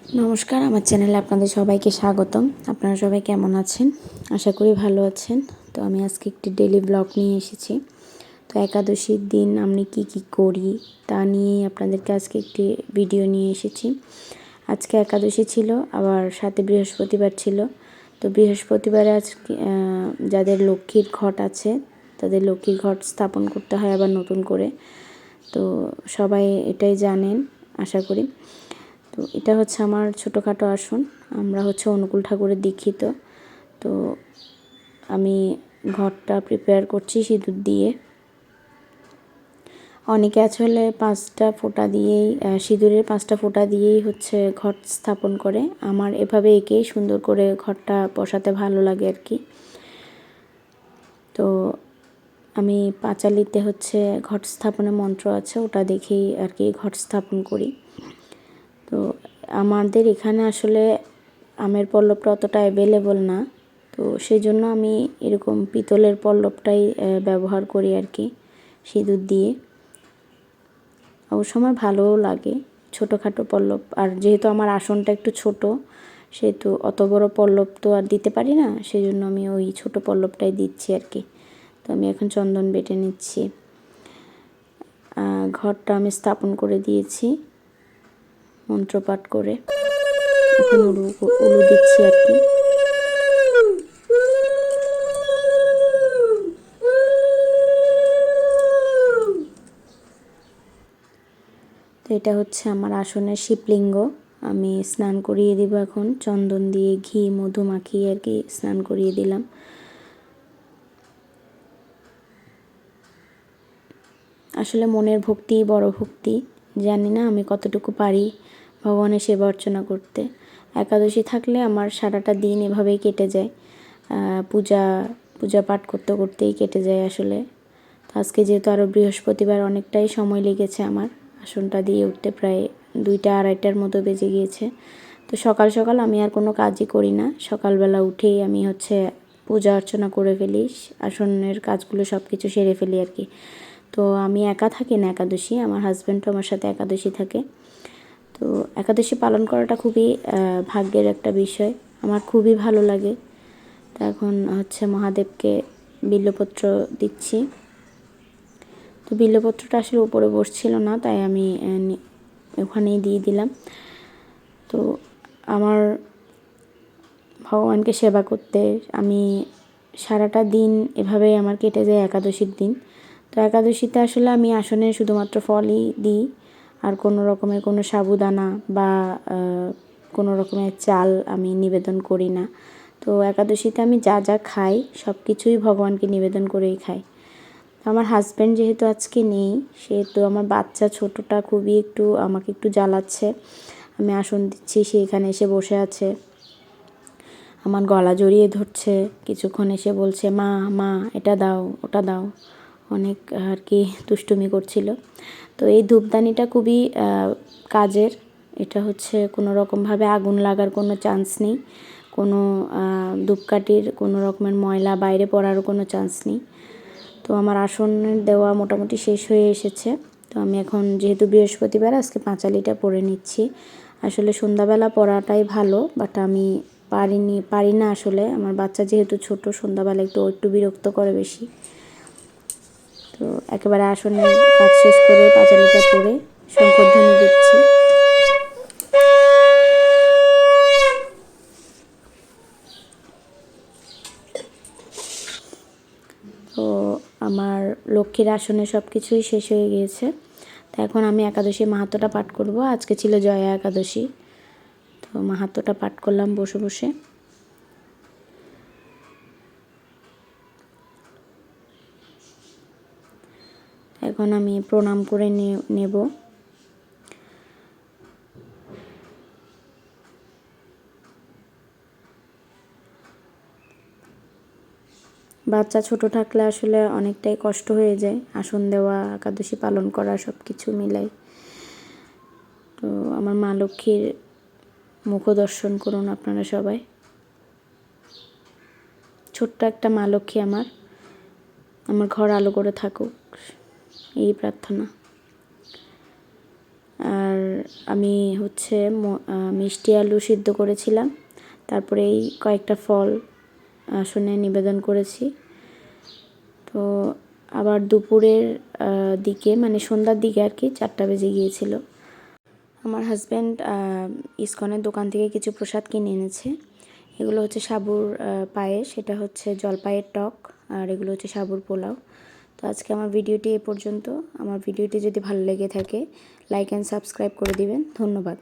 নমস্কার, আমার চ্যানেলে আপনাদের সবাইকে স্বাগতম। আপনারা সবাই কেমন আছেন? আশা করি ভালো আছেন। তো আমি আজকে একটি ডেলি ব্লগ নিয়ে এসেছি। তো একাদশীর দিন আমি কি কি করি তা নিয়েই আপনাদেরকে আজকে একটি ভিডিও নিয়ে এসেছি। আজকে একাদশী ছিল, আবার সাথে বৃহস্পতিবার ছিল। তো বৃহস্পতিবারে আজকে যাদের লক্ষ্মীর ঘট আছে, তাদের লক্ষ্মীর ঘট স্থাপন করতে হয় আবার নতুন করে। তো সবাই এটাই জানেন, আশা করি। তো এটা হচ্ছে আমার ছোটোখাটো আসন। আমরা হচ্ছে অনুকূল ঠাকুরের দীক্ষিত। তো আমি ঘরটা প্রিপেয়ার করছি সিঁদুর দিয়ে। অনেকে আসলে পাঁচটা ফোঁটা দিয়েই সিঁদুরের পাঁচটা ফোঁটা দিয়েই হচ্ছে ঘট স্থাপন করে। আমার এভাবে এঁকেই সুন্দর করে ঘরটা বসাতে ভালো লাগে আর কি। তো আমি পাঁচালিতে হচ্ছে ঘট স্থাপনের মন্ত্র আছে, ওটা দেখেই আর কি ঘট স্থাপন করি। আমাদের এখানে আসলে আমের পল্লবটা অতটা অ্যাভেলেবল না। তো সেই জন্য আমি এরকম পিতলের পল্লবটাই ব্যবহার করি আর কি, সিঁদুর দিয়ে। অবশ্য আমার ভালোও লাগে ছোটোখাটো পল্লব। আর যেহেতু আমার আসনটা একটু ছোট, সেহেতু অত বড় পল্লব তো আর দিতে পারি না সেই জন্য আমি ওই ছোট পল্লবটাই দিচ্ছি আর কি। তো আমি এখন চন্দন বেটে নিচ্ছি। ঘরটা আমি স্থাপন করে দিয়েছি। মন্ত্রপাঠ করে। এখন উলু উলু দিচ্ছি আর কি। তো এটা হচ্ছে আমার আসনের শিবলিঙ্গ। আমি স্নান করিয়ে দিব এখন। চন্দন দিয়ে ঘি, মধু মাখিয়ে আর কি স্নান করিয়ে দিলাম। আসলে মনের ভক্তি বড় ভক্তি। জানি না আমি কতটুকু পারি। ভগবানের সেবা অর্চনা করতে। একাদশী থাকলে আমার সারাটা দিন এভাবেই কেটে যায়। পূজা পূজা পাঠ করতে করতেই কেটে যায় আসলে। তো আজকে যেহেতু আরও বৃহস্পতিবার, অনেকটাই সময় লেগেছে আমার। আসনটা দিয়ে উঠতে প্রায় দুইটা, আড়াইটার মতো বেজে গিয়েছে। তো সকাল সকাল আমি আর কোনো কাজই করি না। সকালবেলা উঠেই আমি হচ্ছে পূজা অর্চনা করে ফেলি, আসনের কাজগুলো সব কিছু সেরে ফেলি আর কি। তো আমি একা থাকি না একাদশী, আমার হাজব্যান্ডও আমার সাথে একাদশী থাকে। তো একাদশী পালন করাটা খুবই ভাগ্যের একটা বিষয়। আমার খুবই ভালো লাগে। তো এখন হচ্ছে মহাদেবকে বিল্লপত্র দিচ্ছি। তো বিল্লপত্রটা আসলে উপরে বসছিল না, তাই আমি ওখানেই দিয়ে দিলাম। তো আমার ভগবানকে সেবা করতে আমি সারাটা দিন এভাবেই আমার কেটে যায় একাদশীর দিন। তো একাদশীতে আসলে আমি আসনে শুধুমাত্র ফলই দিই। আর কোনো রকমের কোনো সাবুদানা বা কোনো রকমের চাল আমি নিবেদন করি না। তো একাদশীতে আমি যা যা খাই সব কিছুই ভগবানকে নিবেদন করেই খাই। আমার হাজব্যান্ড যেহেতু আজকে নেই, সেহেতু আমার বাচ্চা ছোটোটা খুবই একটু, আমাকে একটু জ্বালাচ্ছে। আমি আসন দিচ্ছি, সে এখানে এসে বসে আছে। আমার গলা জড়িয়ে ধরছে, কিছুক্ষণ এসে বলছে, মা মা, এটা দাও, ওটা দাও। অনেক আর কি দুষ্টুমি করছিল। তো এই ধূপদানিটা খুবই কাজের। এটা হচ্ছে কোনো রকমভাবে আগুন লাগার কোনো চান্স নেই। কোনো ধূপকাঠির কোনো রকমের ময়লা বাইরে পড়ারও কোনো চান্স নেই। তো আমার আসনের দেওয়া মোটামুটি শেষ হয়ে এসেছে। তো আমি এখন যেহেতু বৃহস্পতিবার, আজকে পাঁচালিটা পরে নিচ্ছি। আসলে সন্ধ্যাবেলা পড়াটাই ভালো বাট আমি পারিনি, পারি না আসলে। আমার বাচ্চা যেহেতু ছোট, সন্ধ্যাবেলা একটু একটু বিরক্ত করে বেশি। তো একেবারে আসনের কাজ শেষ করে পাঁচালিটা পরে শঙ্করধ্বনি দিচ্ছি তো আমার লক্ষ্মীর আসনে সব কিছুই শেষ হয়ে গিয়েছে। তো এখন আমি একাদশী মাহাত্মটা পাঠ করব। আজকে ছিল জয়া একাদশী। তো মাহাত্মটা পাঠ করলাম বসে বসে। এখন আমি প্রণাম করে নেব। বাচ্চা ছোট থাকলে আসলে অনেকটাই কষ্ট হয়ে যায়, আসন দেওয়া, একাদশী পালন করা সব কিছু মিলাই। তো আমার মা লক্ষ্মীর মুখ দর্শন করুন আপনারা সবাই। ছোট্ট একটা মা লক্ষ্মী আমার। আমার ঘর আলো করে থাকুক। এই প্রার্থনা। আর আমি হচ্ছে মিষ্টি আলু সিদ্ধ করেছিলাম। তারপরে এই কয়েকটা ফল আসনে নিবেদন করেছি। তো আবার দুপুরের দিকে মানে সন্ধ্যার দিকে আর কি চারটা বেজে গিয়েছিল। আমার হাজব্যান্ড ইসকনের দোকান থেকে কিছু প্রসাদ কিনে এনেছে। এগুলো হচ্ছে সাবুর পায়েস সেটা হচ্ছে জলপাইয়ের টক, আর এগুলো হচ্ছে সাবুর পোলাও। তো আজকে আমার ভিডিওটি এ পর্যন্ত। আমার ভিডিওটি যদি ভালো লেগে থাকে লাইক অ্যান্ড সাবস্ক্রাইব করে দিবেন। ধন্যবাদ।